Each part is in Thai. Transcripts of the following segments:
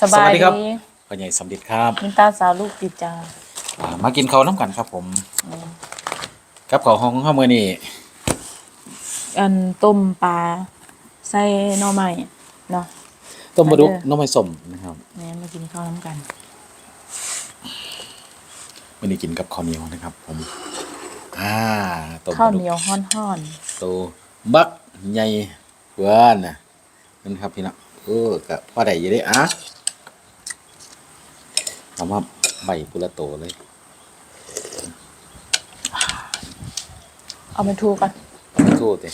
สบายสวัสดีครับดีพ่อใหญ่สำลิดครับมินตาสาวลูกติดจาอ่ามากินข้าวน้ำกันครับผมกับข้าวห้องข้าวมือนี่อันต้มปลาใส่หน่อไม้เนาะต้มปลาดุกอันเด้อน้ำมันสมนะครับแม่มากินข้าวน้ำกันมือนี้กินกับข้าวเหนียวนะครับ ผมอ่าต้มปข้าวลาดุเหกนียวห้อนตัวบักใหญ่เพื่อนนะนั่นครับพี่น้องเออก็พอได้อยี่ได้อะ เอามาใบปุระโตเลยๆเอาไปทูกันไม่ทู่เต้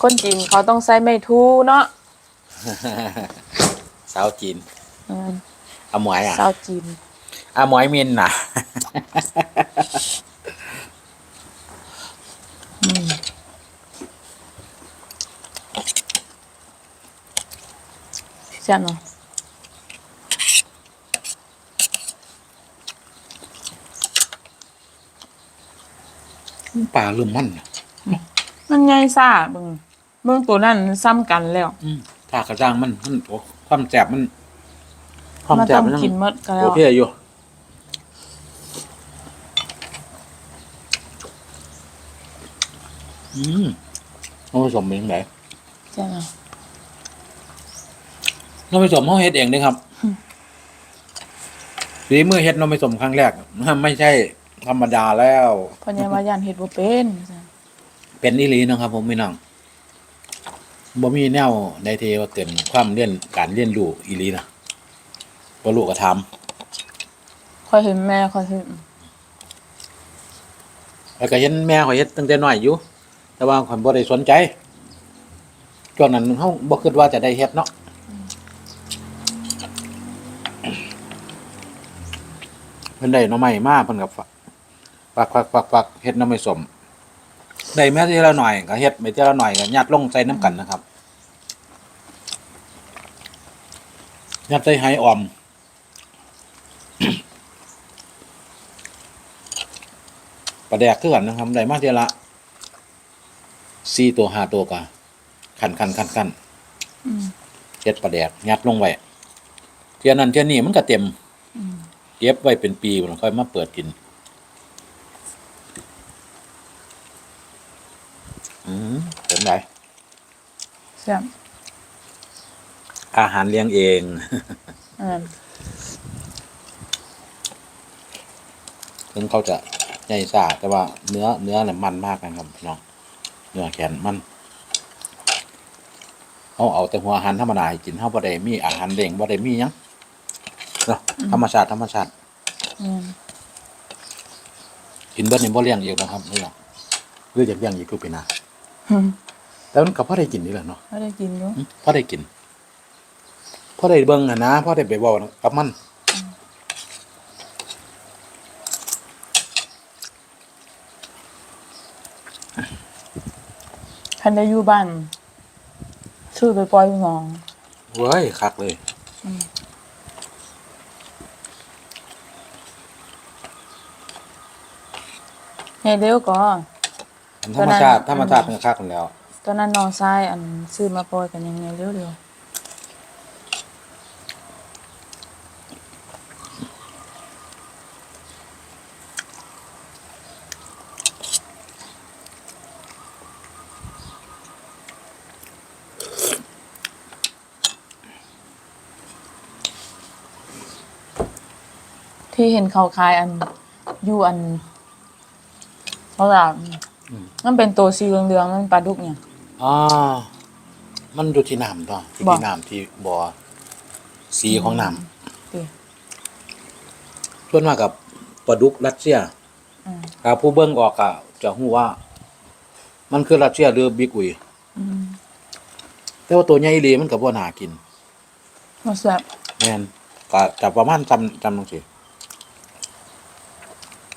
คนจีนเขาต้องใส่ไม่ทูเนาะ สาวจีนอืมอาหมวยอะสาวจีนอาหมวยเมียนน่ะเสียบเนาะ ปลาเริ่มมันน่ะมันไงซ่าเบิ่งเบิ่งตัวนั้นซ้ำกันแล้วอืมถ้ากระจ้างมันมันโอ้ความแสบมันความมันแสต้บองมันยังกินหมดกันแล้โอวเคอยู่อืมน้องผสมเป็นยังไงเสียบเนาะน้องผสมเขาเฮ็ดเองเด้ครับฝีมือเฮ็ดน้องผสมครั้งแรกไม่ใช่ ธรรมดาแล้วเพราะยังว่าย่านเฮ็ดบ่เป็นจ้ะเป็นอีหลีเนาะครับ ผมพี่น้องบ่มีแนวในที่ว่าเกินความเรียนการเรียนรู้อีหลีนะบ่รู้ก็ถามค่อยเห็นแม่ค่อยเห็นแล้วก็เห็นแม่ข่อยเฮ็ดตั้งแต่น้อยอยู่ แต่ว่าข่อยบ่ได้สนใจช่วงนั้นเฮาบ่คิดว่าจะได้เฮ็ดเนาะเพิ่นได้หน่อไม้มาเพิ่นก็ ฝักฝักฝักฝักเฮ็ดหน่อไม้สมได้แม้ทีละหน่อยก็เฮ็ดไปทีละหน่อยก็ยัดลงใส่น้ำกันนะครับยัดใส่ไหออมปลาแดกคือกันนะครับได้มาเทียละสี่ตัวห้าตัวกะขันขันขันขันอืมเจ็ดปลาแดกยัดลงไว้เทียนั้นเทียนี้มันก็เต็มอืมเก็บไว้เป็นปีมันค่อยมาเปิดกิน อืมเป็นไร เสียบอาหารเลี้ยงเองอันนั้นถึงเขาจะใหญ่ซ่าแต่ว่าเนื้อเนื้อเนี่ยมันมากนะครับพี่น้องเนื้อแขนมันเขาเอาแต่หัวอาหารธรรมดาให้กินเขาบ่ได้มีอาหารเด้งบ่ได้มีหยังเนาะธรรมชาติธรรมชาติอืมกินเบิดนี่บ่เลี้ยงอีกนะครับนี่หรอกหรืออยากเลี้ยงอีกทุกปีหน้าอืม แต่มันก็พอได้กินนี่แหละเนาะไม่ได้กินอยู่อืมพอได้กินพอได้เบิ่งอะนะพอได้ไปเว้ากับมันคันได้อยู่บ้านซื้อไปปล่อยหมองเว้ยคักเลยให้เร็วก่อน ธรรมชาติตอนนั้นธรรมชาติเป็นคักกันแล้ว ตอนนั้นน้องชายอันซื้อมาปล่อยกันยังไงเร็วเร็วที่เห็นเขาขายอันอยู่อันเขาแบบมันเป็นตัวสีเหลืองๆมันปลาดุกเนี่ย อ๋อ มันดูที่น้ำต่อที่บ่ที่น้ำที่บ่อสีของน้ติำส่วนมากกับปลาดุกรัสเซียอืมถ้าผู้เบิ่งออกก็จะฮู้ว่า มันคือรัสเซียหรือบิ๊กอุยอืมแต่ว่าตัวใหญ่อีหลีมันก็บ่น่ากินมาแซ่บแม่นก็จะประมาณจำจำจังซี่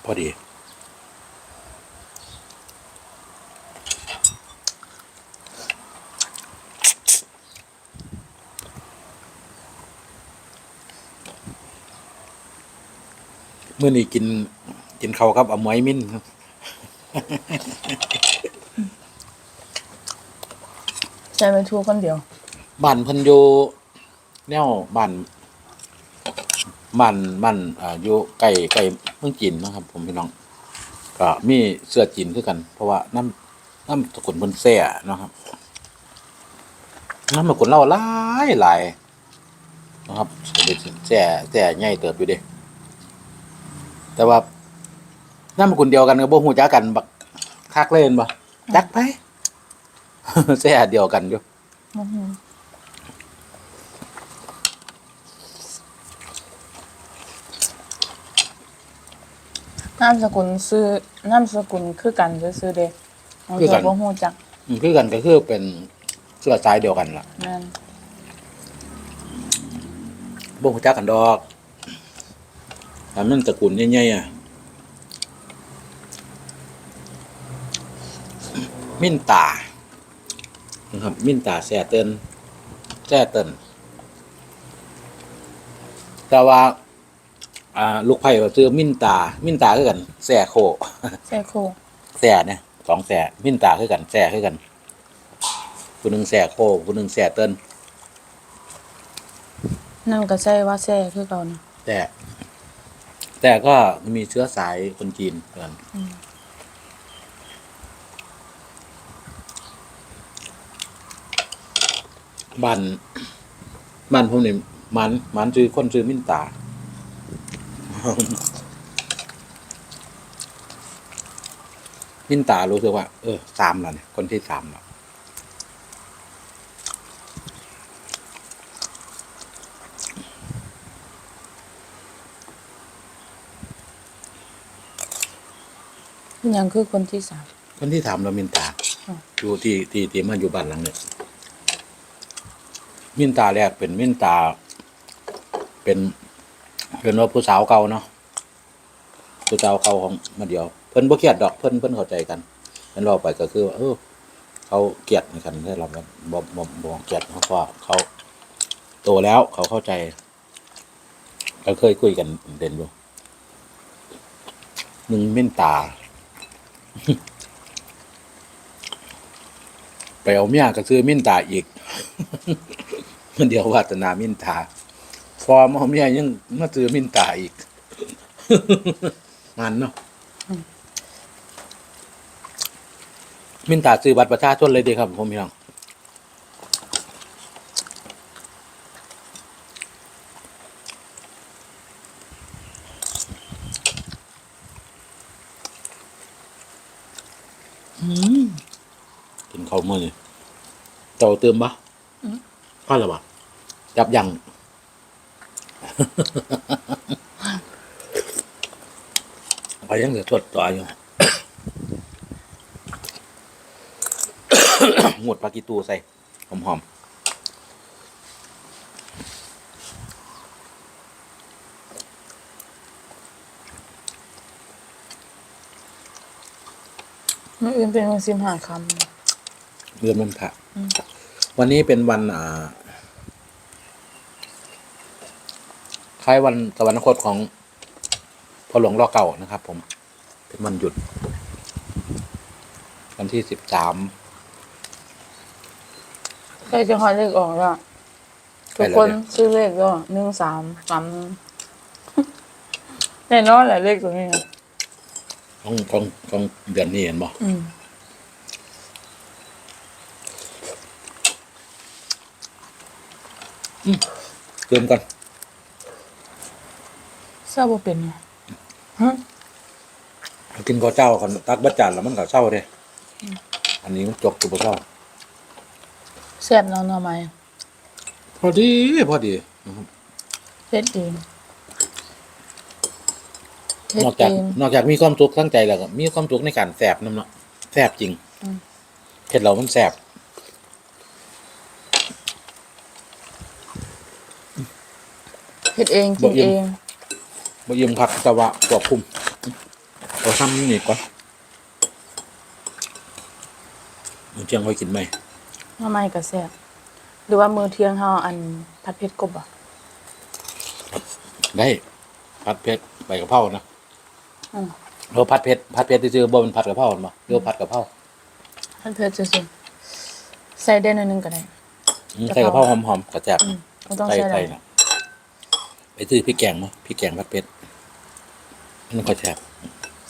พอดี มื้อนี้กินกินข้าวครับอาหมวยมิ้นครับใส่ไปทั่วคนเดียวบ้านเพิ่นอยู่แนวบ้านบ้านบ้านอ่าอยู่ใกล้ใกล้เมืองจีนนะครับ ผมพี่น้องก็มีเสื้อจีนคือกัน เพราะว่าน้ำน้ำสกุลเพิ่นแซ่เนาะครับน้ำสกุลเราหลายหลายนะครับแซ่แซ่ใหญ่เติบอยู่เด้ แต่ว่าน้ำสกุลเดียวกันก็บ่ฮู้จักกันบักคักเล่นบ่จักไปแซ่เดียวกันอยู่อื้อหือน้ามสกุลซื้อน้ามสกุลคือกันซื้อๆเด้บางคือทีกันบ่ฮู้จักอืมคือกันก็คือเป็นเสื้อสายเดียวกันล่ะแม่นบ่ฮู้จักกันดอก แต่มันตระกูลใหญ่ๆอะมินตานะครับ มินตาแซ่เติ้นแซ่เติ้นแต่ว่า อ่า ลูกไผ่ก็ซื้อมินตา มินตาคือกันแซ่โคใส่โคแซ่เนี่ยสองแซ่มินตาคือกันแซ่คือกันผู้หนึงแซ่โคผู้หนึงแซ่เติ้นนั่นก็ใช่ว่าแซ่คือเก่านะแต่ แต่ก็มีเชื้อสายคนจีนเกันอืมบ้านบ้านผมนี่มันมันซื้อคนซื้อมินตา มินตารู้สึกว่า เออสามแล้วเนี่ยคนที่สามแล้ว ยังคือคนที่สาม คนที่สามแล้วมินตาอ๋ออ ยู่ที่ที่ที่มาอยู่บ้านหลังเนี่ยมินตาแรกเป็นมินตา เป็นเป็นว่าผู้สาวเก่าเนาะผู้สาวเก่าของมาเดียว เพิ่นบ่เครียดดอกเพิ่นเพิ่นเข้าใจกันเพิ่นเล่าไปก็คือว่าเออ เขาเกลียดกันได้เราบ่บ่บ่บ่เกลียดเพราะว่าเขาโตแล้วเขาเข้าใจเราเคยคุยกันเด่นอยู่หนึ่งมินตา ไปเอาเมียก็ซื้อมินตาอีกมันเดียววาตนามินตาฟอร์มเอาเมียยังมาซื้อมินตาอีก มันเนาะมินตาซื้อบัตรประชาชนเลยเดีครับผมพี่น้อง กินข้าวมื้อนี่เจ้าเติมปะพลาดหรอปะจับยังไปยังเหลือทดต่ออยู่หมดปลากีตูใส่หอม มื้ออื่นเป็นวันสิบห้าคๆเดือนมันผักอืมวันนี้เป็นวันอ่าคล้ายวันสวรรคตของพ่อหลวงรอเก่านะครับ ผม เป็นวันหยุด วันที่สิบสามำใครจะหอเลขออกแล้วทุกคนซื้อเลขก็หนึ่งสามสามหนึ่งแน่นอนแหละเลขตัวนี้นะ ของของของเดือนนี้เห็นบ่อืมเติมกันทราบว่าเป็นไงฮะกินข้าวเจ้ากันตักบัจจานแล้วมันก็เศร้าเด้อันนี้มันจกตัวบ่เศร้าแซ่บเนาะหน่อไม้พอดี พอดีนะครับเฮ็ด เองเฮ็ดนอกเอจากงนอกจากมีความสุขทั้งใจแล้วก็มีความสุขในการแสบน้ำเนาะแสบจริงอืม เผ็ดเรามันแสบเฮ็ดเองกินเองบ่ยืมผักตะวะควบคุมเอาทำนี่ก่อนมันเจียงไว้กินไหมหน่อไม้ก็แซ่บหรือว่ามื้อเที่ยงเฮาอันผัดเผ็ดกบอะได้ผัดเผ็ดใบกะเพรานะ อืม เราผัดเผ็ดผัดเผ็ดที่ซื้อบ่เป็นผัดกะเพราบ่เรียกว่าผัดกะเพราผัดเผ็ดซื่อๆใส่ได้หน่อยหนึงก็ได้ อืมใส่กะเพราหอมๆก็แซ่บอืมไม่ต้องไทยใช้อะไทไรยนะไปซื้อพริกแกงมั้พริกแกงผัดเผ็ดมันก็แซ่บ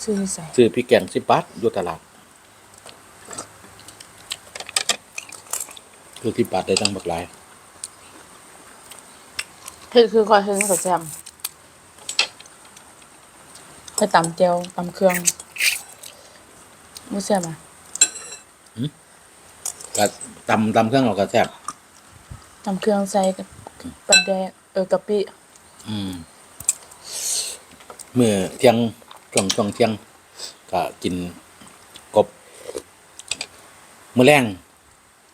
ซื้อใส่ซื้อพริกแกงสิบบาทอยู่ตลาดคือที่บาทได้ตั้งบักหลายเผ็ดคือคอยเฮ็ดกับแจม ไปตำเจียวตำเครื่องไม่ใช่บอะก็ตำตำเครื่องเราก็แซ่บตำเครื่องใส่กับปลาแดกเออกะปิอืมเมื่อเที่ยงช่วงช่วงเที่ยง ก็กินกบมื้อแรง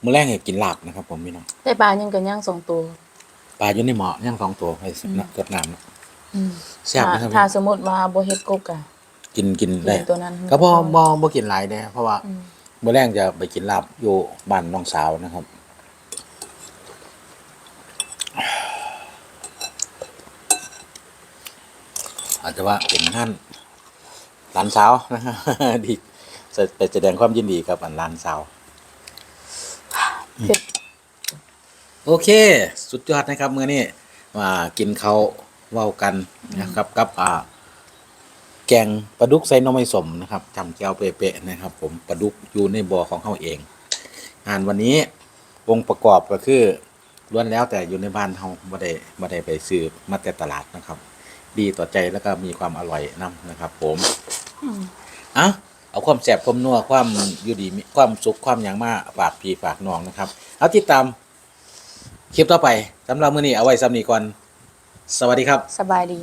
มื้อแรงให้กินลาบนะครับ ผมพี่น้องได้ปลายังกันย่างสองตัวปลาอยู่ในหม้อย่างสองตัวให้นะกดน้ำนะอืม แซ่บนะครับถ้าสมมติว่าบ่เฮ็ดกบกะกินกินได้กินตัวนั้นก็พอบ่บ่กินหลายเด้เพราะว่าอืมเมื่อแรงจะไปกินลาบอยู่บ้านน้องสาวนะครับอาจจะว่าเป็นท่านหลานสาวนะครับดีจะไปแสดงความยินดีกับอันหลานสาวเผ็ดโอเค สุดยอดนะครับเมื่อนี้มากินเขาว เว้ากันนะครับ กับอ่าแกงปลาดุกใส่หน้อไม่สมนะครับจำแก้วเป๊ะๆนะครับ ผมปลาดุกอยู่ในบ่อของเขาเองงานวันนี้องค์ประกอบก็คือล้วนแล้วแต่อยู่ในบ้านเขาไม่ได้ไม่ได้ไปซื้อมาแต่ตลาดนะครับ ดีต่อใจแล้วก็มีความอร่อยนํนะครับผมอืมอะเอาความแสบความนัวความอยู่ดีมีความสุขความอย่างมากฝากพี่ฝากน้องนะครับ เอาติดตามคลิปต่อไปสำหรับมื้อนี้เอาไว้สำนีก่อน สวัสดีครับ สบายดี